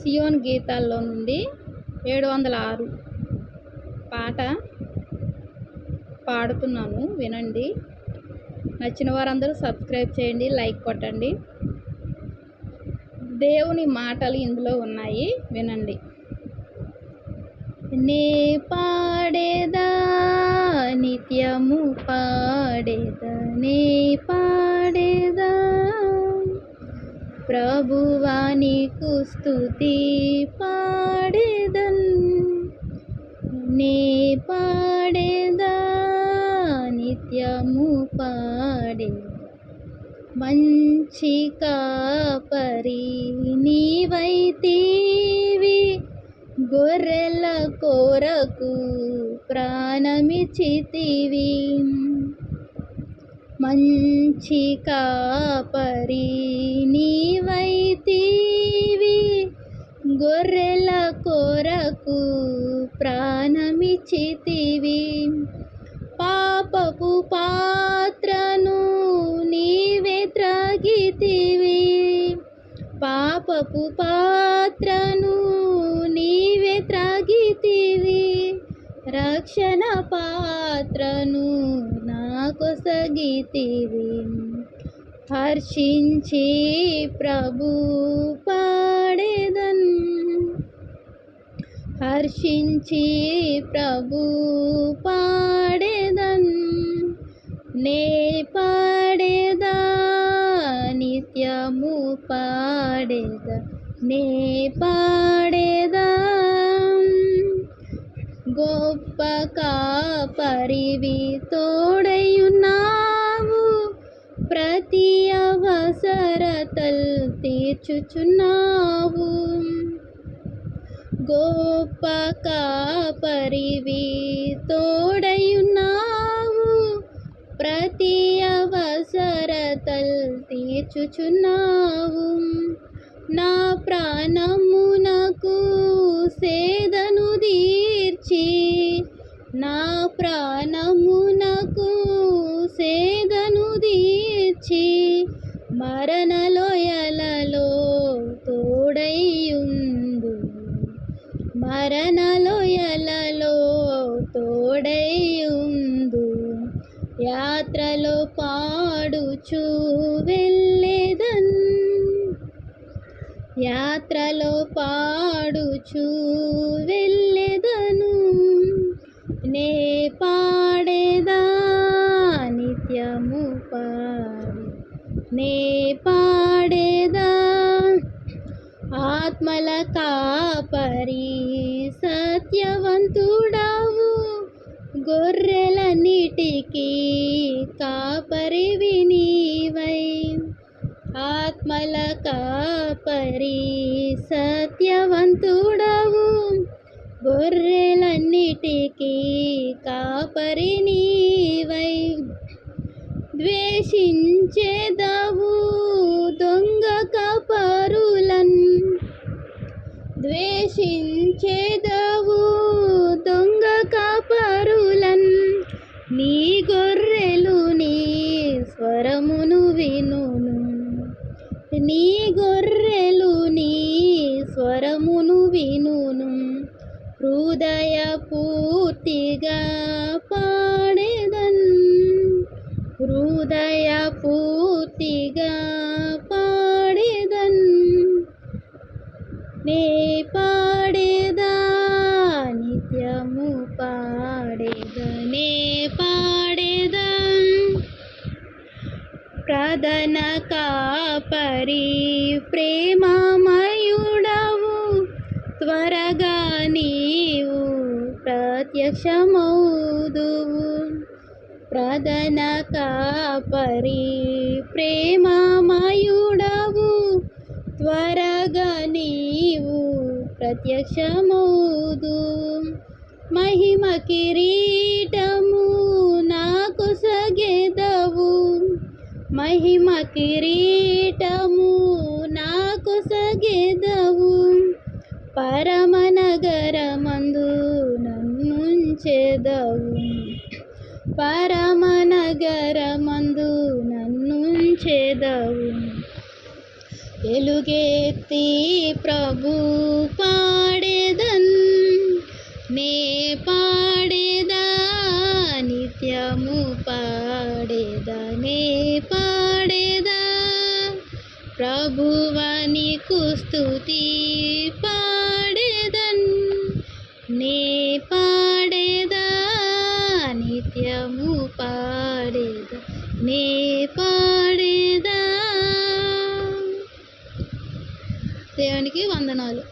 సియోన్ గీతాల్లో నుండి ఏడు వందల ఆరు పాట పాడుతున్నాను వినండి. నచ్చిన వారందరూ సబ్స్క్రైబ్ చేయండి లైక్ కొట్టండి. దేవుని మాటలు ఇందులో ఉన్నాయి వినండి. నే పాడేదా నిత్యము పాడేదా నే పా ప్రభువానికి స్థుతి పాడేదన్. నే పాడేదా నిత్యము పాడే. మంచి కాపరి నీవైతీవి గొర్రెల కోరకు ప్రాణమిచితివి మంచి కాపరి నీవైతీవి గొర్రెల కొరకు ప్రాణమిచితివి పాపపు పాత్రను నీవే త్రాగితివి. పాపపు పాత్రను నీవే త్రాగితివి. రక్షణ పాత్రను కొసగితివి హర్షించి ప్రభు పాడేదన్. హర్షించి ప్రభు పాడేదన్. నే పాడేదా నిత్యము పాడేద. నే పాడేదా గొప్ప కాపరివి తోడయున్నావు ప్రతి అవసరతల్ తీర్చుచున్నావు. గొప్ప కాపరివి తోడయున్నావు ప్రతి అవసరతల్ తీర్చుచున్నావు. నా ప్రాణమునకు సేదను తీర్చి నా ప్రాణమునకు సేదను తీర్చి మరణలోయలలో తోడైయుందు మరణలోయలలో తోడైయుందు యాత్రలో పాడుచూ వెళ్ళేదన్ను యాత్రలో పాడుచు వెళ్ళెదను. నే పాడేదా నిత్యము పాడి. నే పాడేదా ఆత్మల కాపరి సత్యవంతుడవు. గొర్రెలన్నిటికీ కాపరి వినీవై ఆత్మల కాపరి సత్యవంతుడవు. గొర్రెలన్నిటికీ కాపరి నీవై. ద్వేషించేదవు దొంగ కపరులన్. ద్వేషించేదవు దొంగ కపరులన్. నీ గొర్రెలు నీ స్వరమును వినును. నీ గొర్రె స్వరమును వినును. హృదయ పూర్తిగా పాడేదన్. హృదయ పూర్తిగా పాడేదన్. నే పాడేదా నిత్యము పాడేదనే పాడేదా ప్రధన కాపరి ప్రేమమయ త్వరగా నీవు ప్రత్యక్షమౌదువు ప్రదన కాపరి ప్రేమమయుడవు. త్వరగా నీవు ప్రత్యక్షమౌదు మహిమ కిరీటము నాకు సగెదవు. మహిమ కిరీటము నాకు సగెదవు. పరమనగరమందు నన్నుంచెదవు. పరమనగరమందు నన్నుంచెదవు. ఎలుగెత్తి ప్రభు పాడేదన్ నే పాడేదా నిత్యము పాడేదా నే పాడేదా. ప్రభువని కుస్తుతి పా నే పాడేదా నిత్యము పాడేదా నే పాడేదా. దేవునికి వందనాలు.